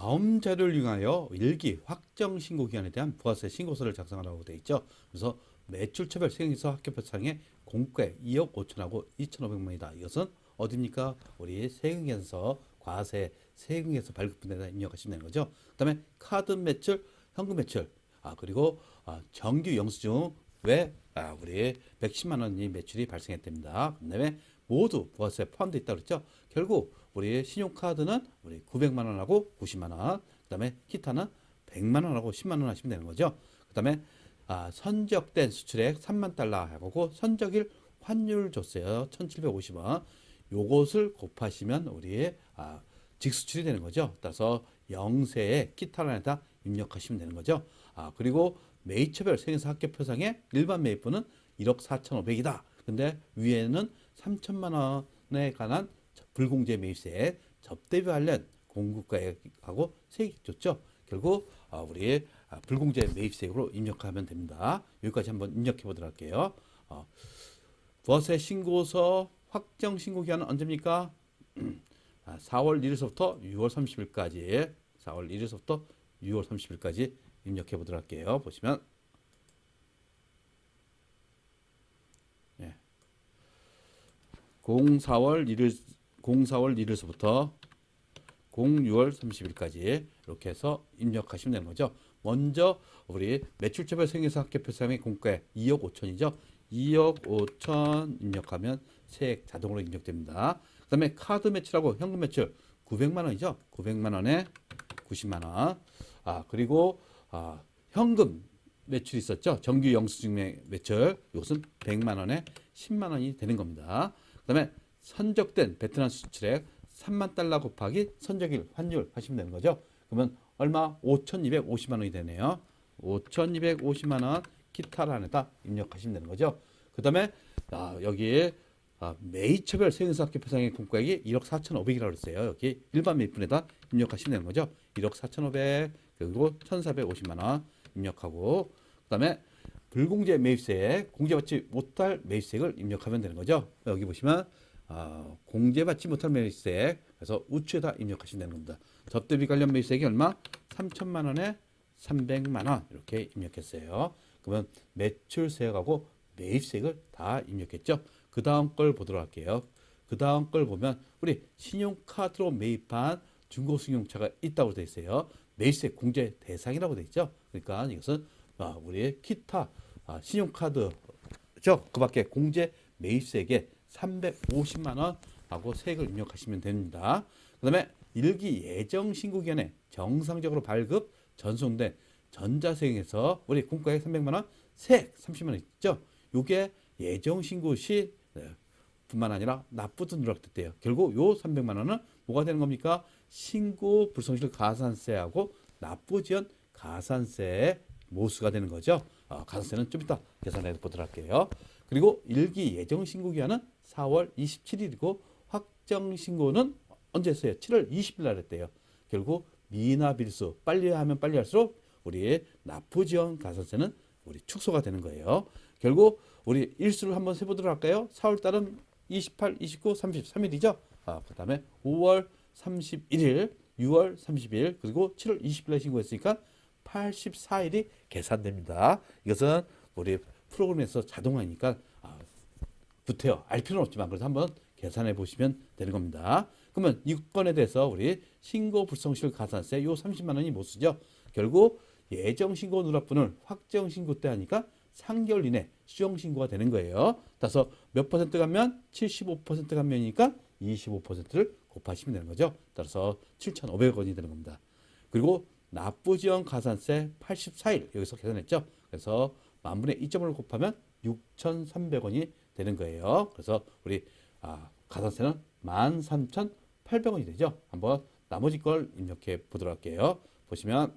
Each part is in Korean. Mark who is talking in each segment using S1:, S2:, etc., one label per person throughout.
S1: 다음 자료를 이용하여 일기 확정 신고 기간에 대한 부가세 신고서를 작성하라고 되어 있죠. 그래서 매출처별 세경에서 학교표상에 공과에 2억 5천하고 2,500만이다. 이것은 어디입니까? 우리 세경에서 과세 세경에서 발급분에다 입력하시면 되는 거죠. 그다음에 카드 매출, 현금 매출, 아 그리고 아, 정규 영수증 외 아, 우리 110만 원이 매출이 발생했답니다. 그다음에 모두 부가세 포함되어 있다고 그랬죠. 결국 우리 신용카드는 우리 900만 원하고 90만 원, 그다음에 기타는 100만 원하고 10만 원 하시면 되는 거죠. 그다음에 아, 선적된 수출액 3만 달러 하고 선적일 환율 줬어요. 1,750원. 요것을 곱하시면 우리 아, 직수출이 되는 거죠. 따라서 영세에 기타란에다 입력하시면 되는 거죠. 아, 그리고 매입처별 생에서 학교 표상에 일반 매입분은 1억 4,500이다. 근데 위에는 3천만 원에 관한 불공제 매입세 접대비 관련 공급가액하고 세액 줬죠. 결국 아, 우리 아, 불공제 매입세액으로 입력하면 됩니다. 여기까지 한번 입력해 보도록 할게요. 어, 부가세 신고서 확정 신고 기한은 언제입니까? 아, 4월 1일서부터 6월 30일까지 4월 1일서부터 6월 30일까지 입력해 보도록 할게요. 보시면 예. 04월 1일 04월 1일서부터 06월 30일까지 이렇게 해서 입력하시면 되는 거죠. 먼저 우리 매출처별 생계사 학교표상의 공과에 2억 5천이죠. 2억 5천 입력하면 세액 자동으로 입력됩니다. 그 다음에 카드 매출하고 현금 매출 900만 원이죠. 900만 원에 90만 원. 아 그리고 아, 현금 매출이 있었죠. 정규 영수증 매- 매출 이것은 100만 원에 10만 원이 되는 겁니다. 그다음에 선적된 베트남 수출액 3만 달러 곱하기 선적일 환율 하시면 되는 거죠. 그러면 얼마? 5,250만 원이 되네요. 5,250만 원 기타란에다 입력하시면 되는 거죠. 그 다음에 아, 여기에 아, 매입처별 세금사학교 표상의 공과액이 1억 4,500이라고 그랬어요. 여기 일반 매입분에다 입력하시면 되는 거죠. 1억 4,500 그리고 1,450만 원 입력하고 그 다음에 불공제 매입세 공제받지 못할 매입세액을 입력하면 되는 거죠. 여기 보시면 아, 공제받지 못할 매입세액 그래서 우측에다 입력하시면 되는 겁니다. 접대비 관련 매입세액이 얼마? 3천만 원에 300만 원 이렇게 입력했어요. 그러면 매출세액하고 매입세액을 다 입력했죠. 그 다음 걸 보도록 할게요. 그 다음 걸 보면 우리 신용카드로 매입한 중고승용차가 있다고 되어 있어요. 매입세 공제 대상이라고 되어 있죠. 그러니까 이것은 아, 우리의 기타 아, 신용카드죠. 그 밖에 공제 매입세액에 350만 원 하고 세액을 입력하시면 됩니다. 그 다음에 일기 예정 신고 기간에 정상적으로 발급 전송된 전자세액에서 우리 공과액 300만 원, 세액 30만 원 있죠. 요게 예정 신고 시 네, 뿐만 아니라 납부도 누락됐대요. 결국 요 300만 원은 뭐가 되는 겁니까? 신고 불성실 가산세하고 납부 지연 가산세의 모수가 되는 거죠. 어, 가산세는 좀 이따 계산해 보도록 할게요. 그리고 일기 예정 신고 기한은 4월 27일이고 확정 신고는 언제 했어요? 7월 20일 날 했대요. 결국 미납 일수 빨리 하면 빨리 할수록 우리 납부 지원 가산세는 우리 축소가 되는 거예요. 결국 우리 일수를 한번 세 보도록 할까요? 4월 달은 28, 29, 30, 3일이죠. 아, 그다음에 5월 31일, 6월 30일, 그리고 7월 20일에 신고했으니까 84일이 계산됩니다. 이것은 우리 프로그램에서 자동화니까 아, 구태여 알 필요는 없지만 그래도 한번 계산해 보시면 되는 겁니다. 그러면 이 건에 대해서 우리 신고 불성실 가산세 요 30만 원이 못 쓰죠. 결국 예정 신고 누락분을 확정 신고 때 하니까 3개월 이내 수정 신고가 되는 거예요. 따라서 몇 퍼센트 가면 75% 감면이니까 25%를 곱하시면 되는 거죠. 따라서 7,500원이 되는 겁니다. 그리고 납부 지원 가산세 84일 여기서 계산했죠. 그래서 만분의 2.5를 곱하면 6,300원이 되는 거예요. 그래서 우리 아, 가산세는 13,800원이 되죠. 한번 나머지 걸 입력해 보도록 할게요. 보시면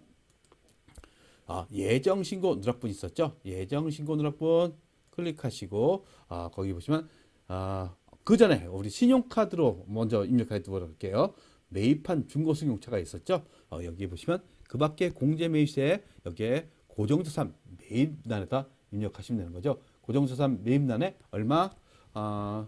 S1: 아, 예정 신고 누락분 있었죠? 예정 신고 누락분 클릭하시고 아, 거기 보시면 아, 그 전에 우리 신용카드로 먼저 입력해 두도록 할게요. 매입한 중고승용차가 있었죠? 어, 여기 보시면 그 밖에 공제 매입세 여기에 고정자산 매입란에다 입력하시면 되는 거죠. 고정자산 매입란에 얼마? 아,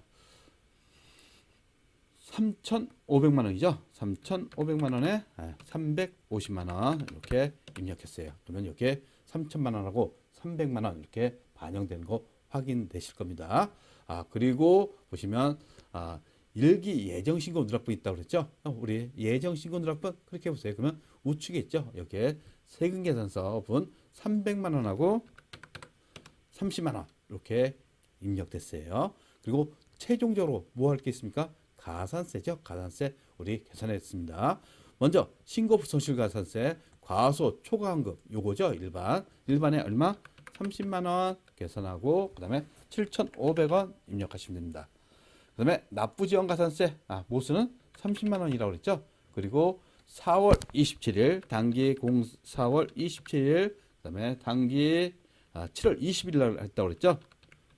S1: 3,500만 원이죠. 3,500만 원에 350만 원 이렇게 입력했어요. 그러면 여기에 3천만 원하고 300만 원 이렇게 반영되는 거 확인되실 겁니다. 아 그리고 보시면 아 일기 예정 신고 누락분 있다고 그랬죠? 어, 우리 예정 신고 누락분 그렇게 해보세요. 그러면 우측에 있죠. 여기에 세금 계산서분 300만 원하고 30만 원 이렇게 입력됐어요. 그리고 최종적으로 뭐 할 게 있습니까? 가산세죠. 가산세 우리 계산했습니다. 먼저 신고 불성실 가산세 과소 초과환급 요거죠. 일반 일반에 얼마? 30만 원 계산하고 그다음에 7,500원 입력하시면 됩니다. 그다음에 납부지원 가산세 아 모수는 30만 원이라고 그랬죠. 그리고 4월 27일 단기 공 4월 27일 그다음에 단기 아, 7월 20일 날 했다고 그랬죠.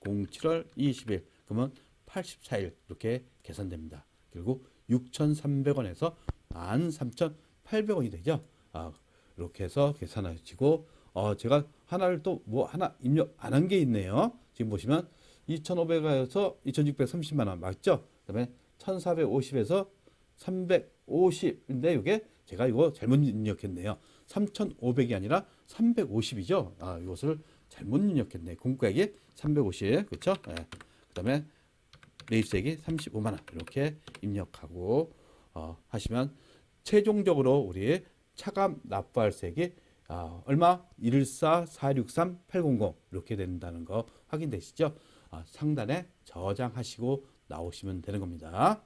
S1: 07월 20일 그러면 84일 이렇게 계산됩니다. 그리고 6,300원에서 13,800원이 되죠. 아, 이렇게 해서 계산하시고 어, 제가 하나를 또 뭐 하나 입력 안 한 게 있네요. 지금 보시면 2,500에서 2,630만 원 맞죠? 그다음에 1,450에서 350인데 이게 제가 이거 잘못 입력했네요. 3,500이 아니라 350이죠. 아, 이것을 잘못 입력했네. 공과액이 350. 그렇죠? 예. 그다음에 매입세액이 35만 원 이렇게 입력하고 어, 하시면 최종적으로 우리 차감 납부할세액이 아, 얼마? 114 463 800 이렇게 된다는 거 확인되시죠? 아, 상단에 저장하시고 나오시면 되는 겁니다.